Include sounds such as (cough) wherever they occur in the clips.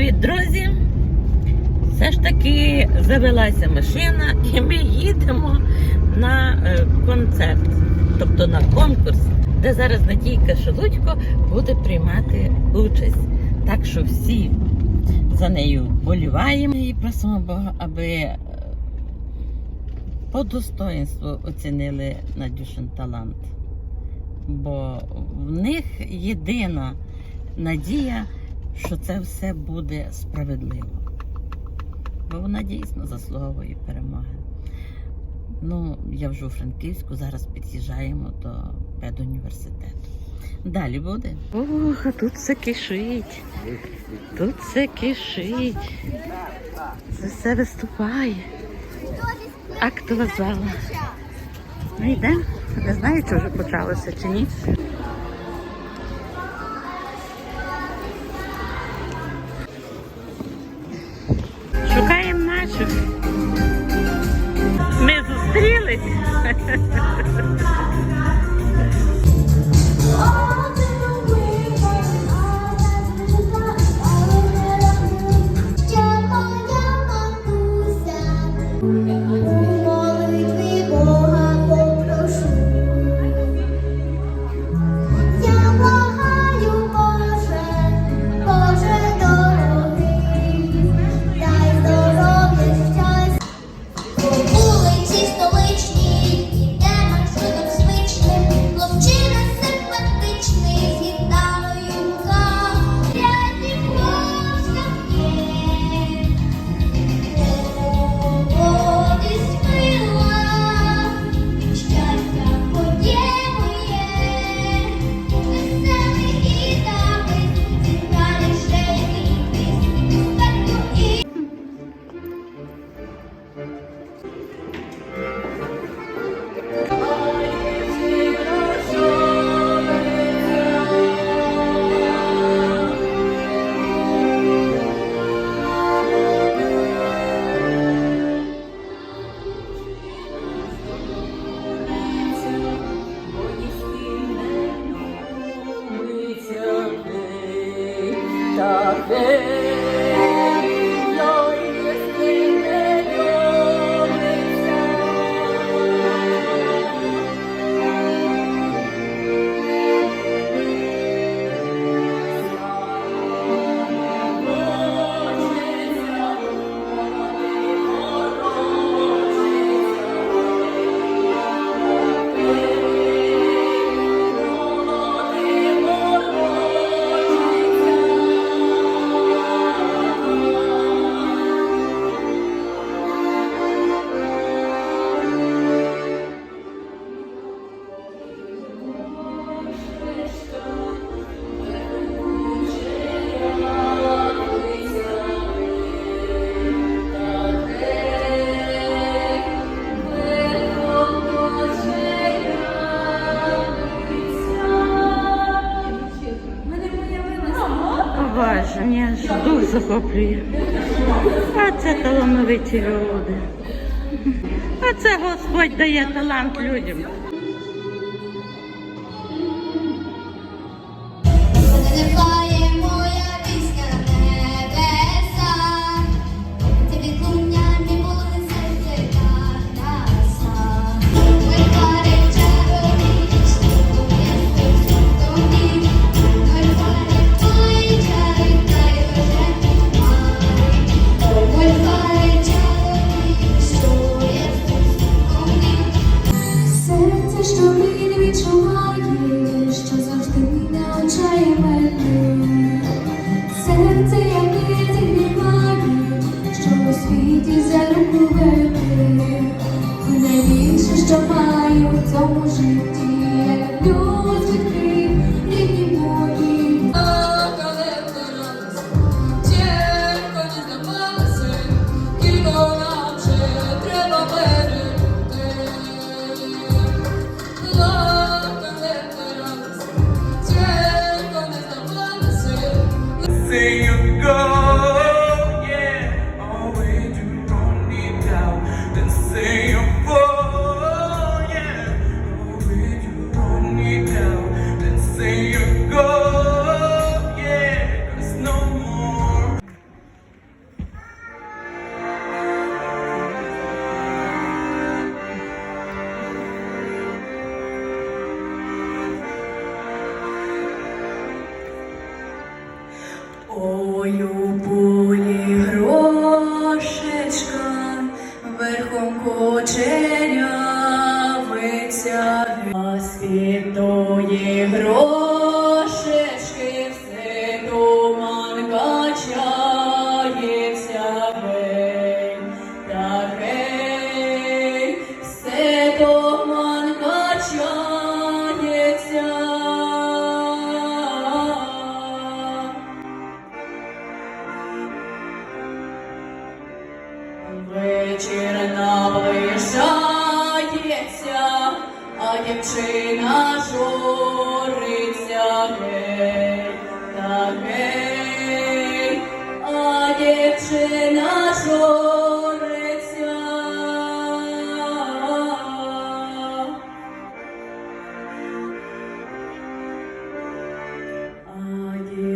Привіт, друзі! Все ж таки завелася машина і ми їдемо на е, концерт, тобто на конкурс, де зараз Надійка Шелудько буде приймати участь. Так що всі за нею боліваємо і просимо Бога, аби е, по достоинству оцінили Надюшин талант. Бо в них єдина надія, що це все буде справедливо. Бо вона дійсно заслуговує перемоги. Ну, я вже у Франківську, зараз під'їжджаємо до педуніверситету. Далі буде. Ох, а тут все кишить. Тут все кишить. Це все виступає. Актова зала. Ну йдемо. Не знаю, чи вже почалося чи ні. Боже, ж дух захоплює. А це талановиті люди. А це Господь дає талант людям. sobre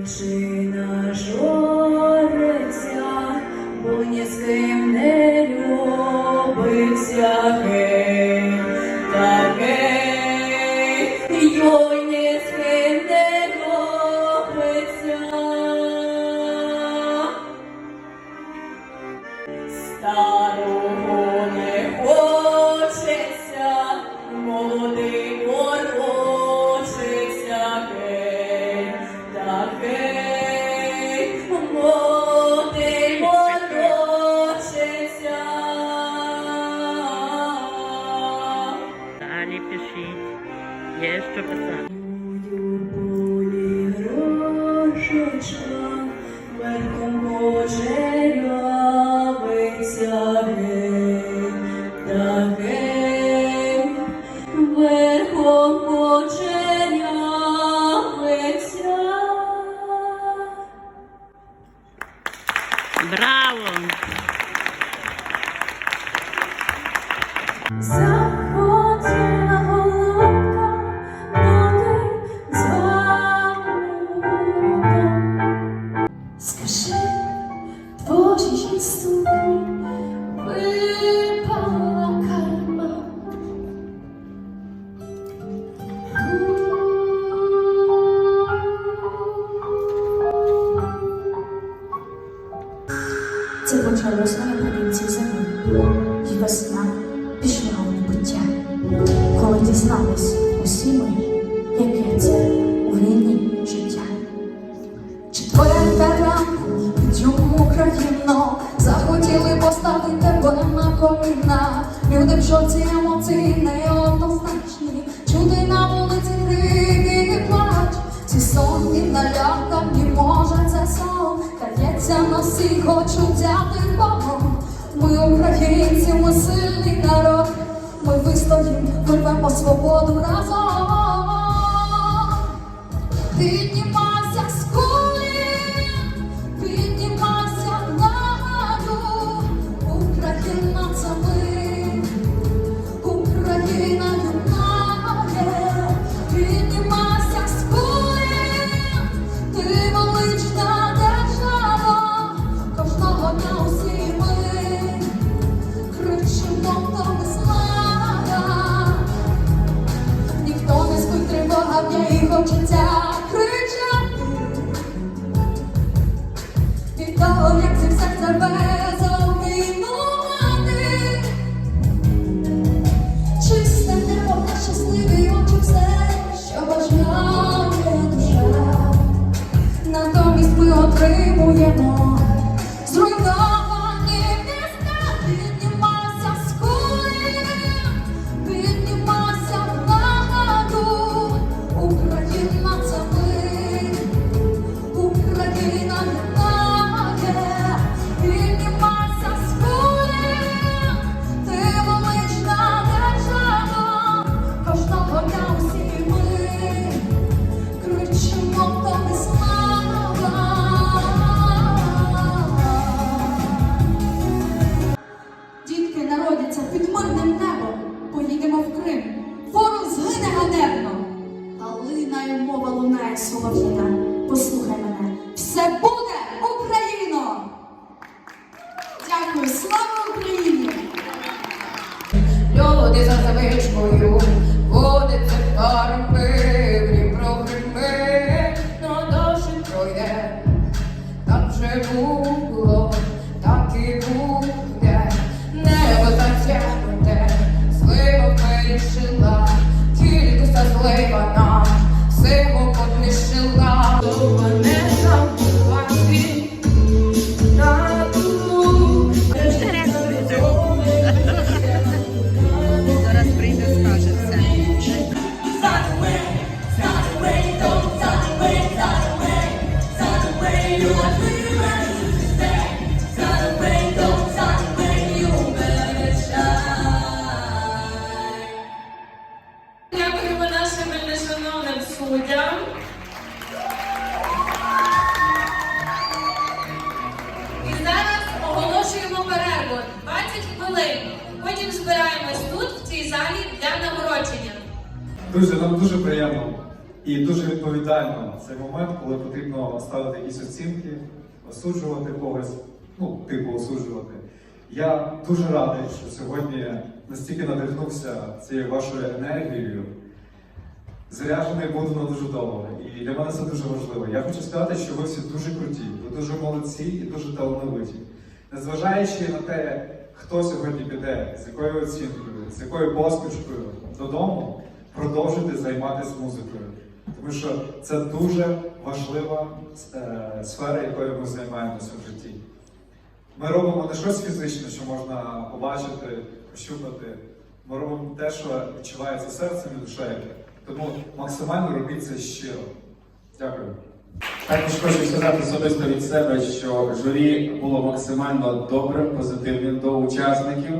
причина жо. sheep. Yes, Professor. всі хочуть взяти Богу. Ми українці, ми сильний народ. Ми вистоїм, вирвемо свободу разом. Піднімаємо don't you tell 20 хвилин. Потім збираємось тут, в цій залі, для нагородження. Друзі, нам дуже приємно і дуже відповідально цей момент, коли потрібно ставити якісь оцінки, осуджувати когось, ну, типу осуджувати. Я дуже радий, що сьогодні настільки надихнувся цією вашою енергією. Заряджений буду на дуже довго. І для мене це дуже важливо. Я хочу сказати, що ви всі дуже круті, ви дуже молодці і дуже талановиті. Незважаючи на те, хто сьогодні піде, з якою оцінкою, з якою поспішкою додому, продовжуйте займатися музикою. Тому що це дуже важлива е, сфера, якою ми займаємося в житті. Ми робимо не щось фізичне, що можна побачити, пощупати. Ми робимо те, що відчувається серцем і душею. Тому максимально робіть це щиро. Дякую. Також хочу сказати особисто від себе, що журі було максимально добрим, позитивним до учасників.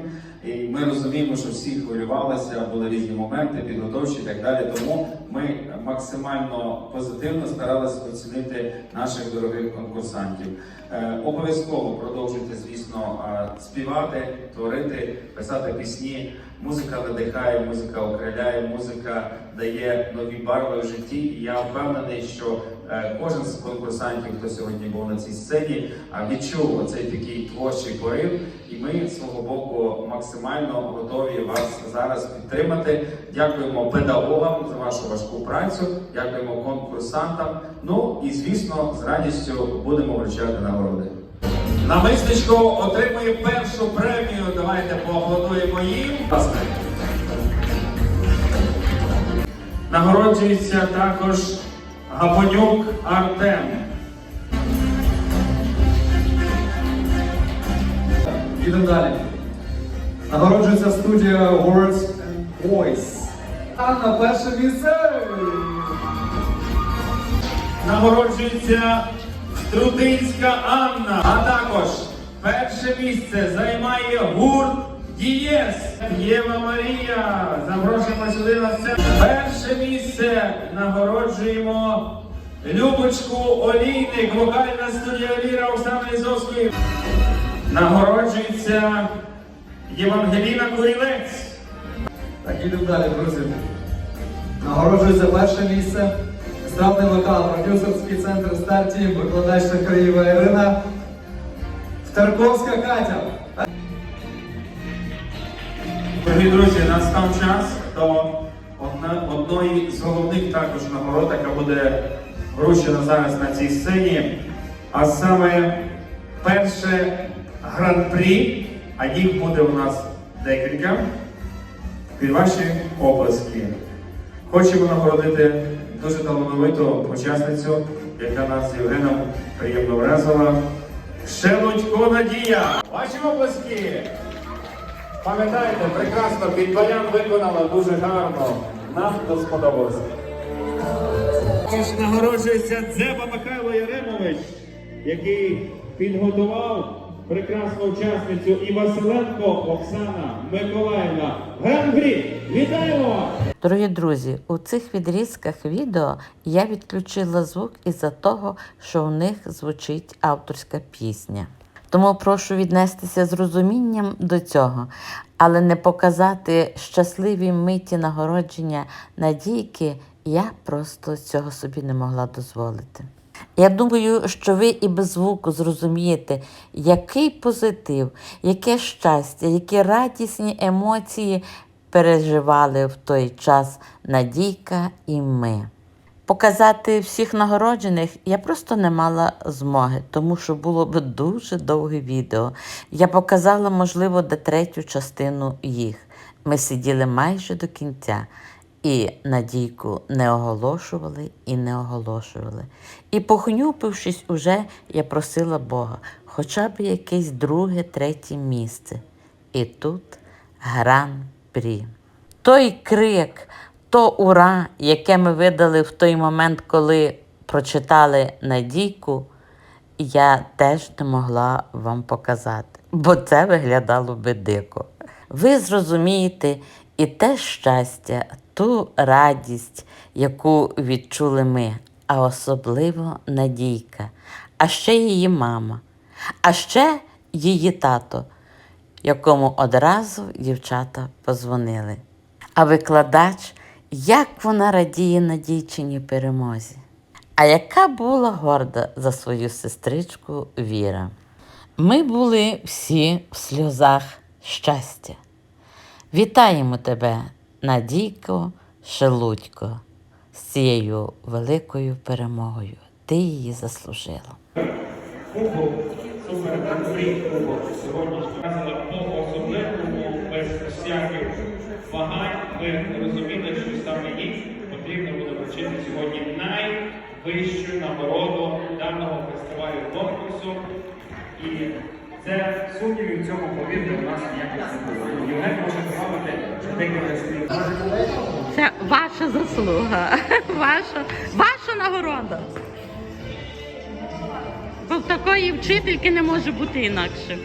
І ми розуміємо, що всі хвилювалися, були різні моменти, підготовчі і так далі. Тому ми максимально позитивно старалися оцінити наших дорогих конкурсантів. Е, обов'язково продовжуйте, звісно, е, співати, творити, писати пісні. Музика надихає, музика окриляє, музика дає нові барви в житті. І я впевнений, що е, кожен з конкурсантів, хто сьогодні був на цій сцені, відчув оцей такий творчий порив. І ми з свого боку максимально готові вас зараз підтримати. Дякуємо педагогам за вашу важку працю, дякуємо конкурсантам. Ну і звісно, з радістю будемо вручати нагороди. Намисничко отримує першу премію. Давайте поаплодуємо їм. Нагороджується також Гапонюк Артем. Ідемо далі. Нагороджується студія Words and Voice. Анна, перше місце! Нагороджується Струтинська Анна. А також перше місце займає гурт Дієс. Єва Марія. Запрошуємо сюди на сцену. Перше місце нагороджуємо Любочку Олійник, вокальна студія Ліра Оксана Ізовської. Нагороджується Євангеліна Курілець. Так, ідемо далі, друзі. Нагороджується перше місце. Естрадний вокал, продюсерський центр Стартім, викладачка Криєва Ірина. Втарковська Катя. Дорогі друзі, настав час до одної з головних також нагород, яка буде вручена зараз на цій сцені. А саме перше гран-прі, а їх буде у нас декілька. Під ваші оплески. Хочемо нагородити дуже талановиту учасницю, яка нас з Євгеном приємно вразила. Шелудько Надія. Ваші оплески! Пам'ятаєте, прекрасно, під баян виконала дуже гарно. Нам то сподобалося. Нагороджується Дзеба Михайло Яремович, який підготував прекрасну учасницю і Василенко Оксана Миколаївна. Гран-прі! Вітаємо! Дорогі друзі, у цих відрізках відео я відключила звук із-за того, що у них звучить авторська пісня. Тому прошу віднестися з розумінням до цього, але не показати щасливі миті нагородження Надійки я просто цього собі не могла дозволити. Я думаю, що ви і без звуку зрозумієте, який позитив, яке щастя, які радісні емоції переживали в той час Надійка і ми. Показати всіх нагороджених я просто не мала змоги, тому що було б дуже довге відео. Я показала, можливо, де третю частину їх. Ми сиділи майже до кінця. І Надійку не оголошували і не оголошували. І похнюпившись уже, я просила Бога, хоча б якесь друге, третє місце. І тут гран-прі. Той крик, то ура, яке ми видали в той момент, коли прочитали Надійку, я теж не могла вам показати, бо це виглядало би дико. Ви зрозумієте і те щастя, ту радість, яку відчули ми, а особливо Надійка, а ще її мама, а ще її тато, якому одразу дівчата позвонили. А викладач, як вона радіє Надійчині перемозі. А яка була горда за свою сестричку Віра. Ми були всі в сльозах щастя. Вітаємо тебе, Надійко Шелудько, з цією великою перемогою. Ти її заслужила. Кубок, супер кубок. Сьогодні показала по особливому, без всяких вагань. Ви розуміли, що саме їй потрібно буде вручити сьогодні найвищу нагороду даного фестивалю конкурсу. І це сумнівів в цьому повірте у нас ніяких не було. Може добавити декілька. Це ваша заслуга, ваша, ваша нагорода. Бо в такої вчительки не може бути інакше.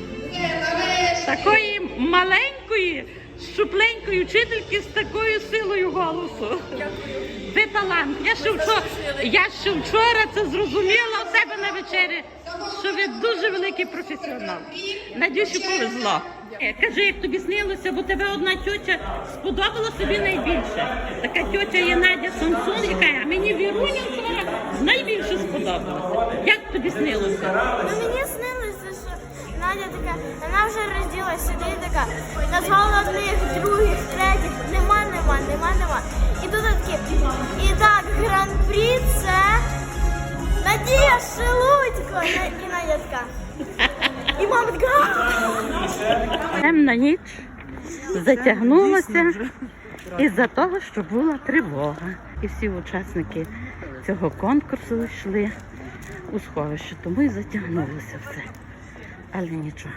Такої маленької, щупленької вчительки з такою силою голосу. Ви талант. Я ще вчора, я ще вчора це зрозуміла вечері, що ви дуже великий професіонал. Надюші повезло. Е, Кажи, як тобі снилося, бо тебе одна тьотя сподобала собі найбільше. Така тьотя є Надя Самсон, яка мені Віруня найбільше сподобалася. Як тобі снилося? Ну, мені снилося, що Надя така, вона вже розділася, сидить така, назвала одних, других, третіх, нема, нема, нема, нема. І тут такі, і так, гран-прі це Надія Шелудько. І Надя. І мама така. Темна ніч затягнулася із-за того, що була тривога. І всі учасники цього конкурсу йшли у сховище, тому і затягнулося все. Але нічого.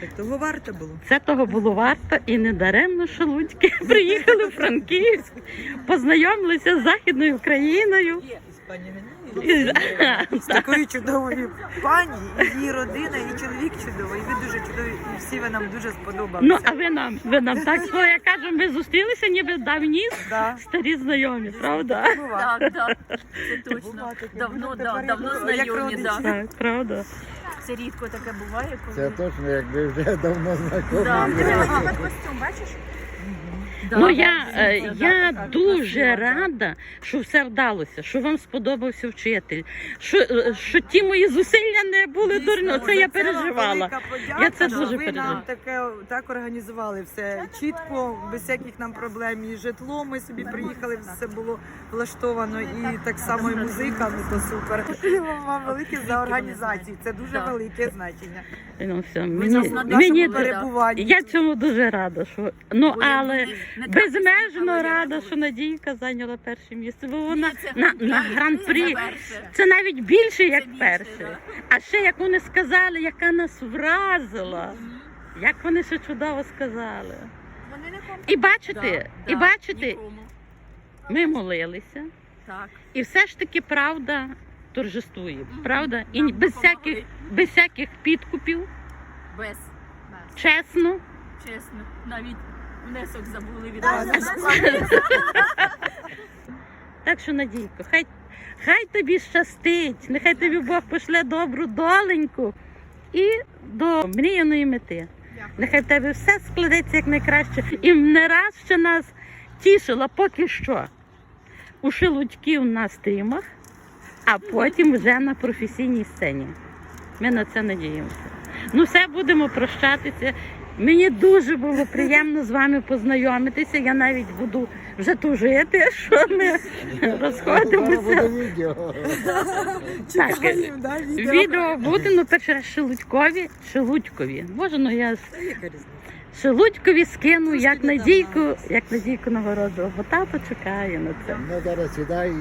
Це того варто було. Це того було варто і не даремно шелудьки (laughs) приїхали в Франківськ, познайомилися з Західною Україною. З такою чудовою пані, і її родина, і чоловік чудовий. І ви дуже чудові, і всі ви нам дуже сподобалися. Ну, а ви нам, ви нам так слово, я кажу, ми зустрілися ніби давні Да. старі знайомі, правда? Так, так, це точно. Давно, да, давно знайомі, да. Так, правда. Це рідко таке буває, коли. Це точно, якби вже давно знайомі. Да. Да, ну я, е, я дуже рада, що все вдалося, що вам сподобався вчитель, що, е, що ті мої зусилля не були Дійсно, дурно. Це я вам переживала. велика подяка, Я це що дуже ви переживала. нам таке так організували все чітко, без всяких нам проблем. І житло ми собі приїхали, все було влаштовано, і так само і музика. Ну то супер. Дякуємо вам велике за організацію. Це дуже велике значення. Ну, все, мені, нас на мені, перебуванні. я цьому дуже рада, що ну але безмежно рада, що. Надійка зайняла перше місце, бо вона це на, на гран-прі. це навіть більше, як більше, перше. да. А ще як вони сказали, яка нас вразила. Як вони ще чудово сказали. Вони не І бачите, Да, і да, бачите, нікому. ми молилися, Так. і все ж таки правда торжествує. Правда? І Нам без допомогли. всяких, без всяких підкупів, Без. Без. чесно. Чесно. Навіть внесок забули від вас. (laughs) Так що, Надійко, хай, хай тобі щастить, нехай тобі Бог пошле добру доленьку і до мріяної мети. Нехай в тебе все складеться як найкраще. І не раз ще нас тішила поки що у шелудьків на стрімах, а потім вже на професійній сцені. Ми на це надіємося. Ну, все будемо прощатися. Мені дуже було приємно з вами познайомитися. Я навіть буду вже тужити, що ми розходимося. Відео. Так, відео. буде, ну перший раз Шелудькові. Шелудькові. Може, ну я? Шелудькові скину, як надійку, як надійку нагороду. Бо тато чекає на це. Ну, зараз сідай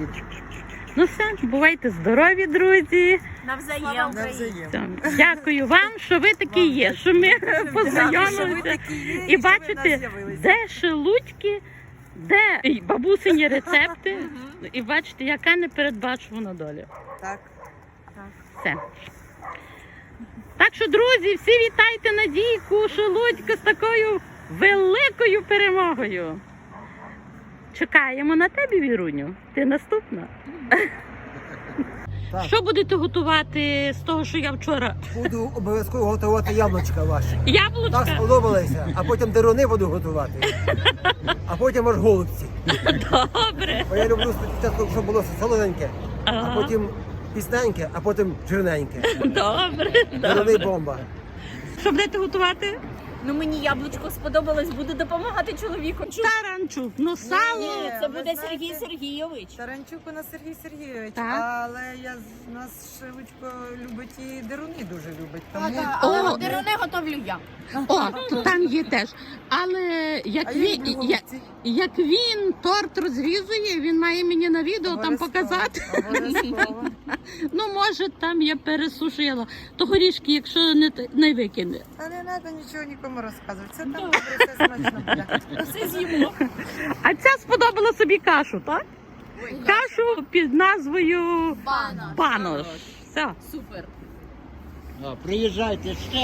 Ну все, бувайте здорові, друзі. Навзаєм. Навзаєм. Все. Дякую вам, що ви такі є, що ми (laughs) познайомилися. І бачите, де шелудьки, де і бабусині рецепти. І бачите, яка непередбачувана доля. Так. Все. Так що, друзі, всі вітайте Надійку Шелудько з такою великою перемогою. Чекаємо на тебе, Віруню. Ти наступна. Так. Що будете готувати з того, що я вчора? Буду обов'язково готувати яблучка ваші. Так Яблучка? сподобалися, а потім деруни буду готувати. А потім аж голубці. Добре. Бо я люблю спочатку, щоб було солоденьке, а потім пісненьке, а потім жирненьке. Добре. Деруни бомба. Що будете готувати? Ну мені яблучко сподобалось, буду допомагати чоловіку. Таранчук, ну сало. Ні, Це буде знаєте- Сергій Сергійович. Таранчук у нас Сергій Сергійович, Так. але я з- нас Шелудько любить і деруни дуже любить. Тому Але О, деруни готовлю я. О, то там є теж. Але як він, як, як він торт розрізує, він має мені на відео там показати. Обов'язково. (laughs) Ну, може, там я пересушила. То горішки, якщо не, т- не викине. Та не треба нічого нікому розказувати. Це там добре, все смачно буде. (laughs) Все з'їмо. А ця сподобала собі кашу, так? Кашу під назвою Банош. Банош. Все. Супер. А, приїжджайте ще.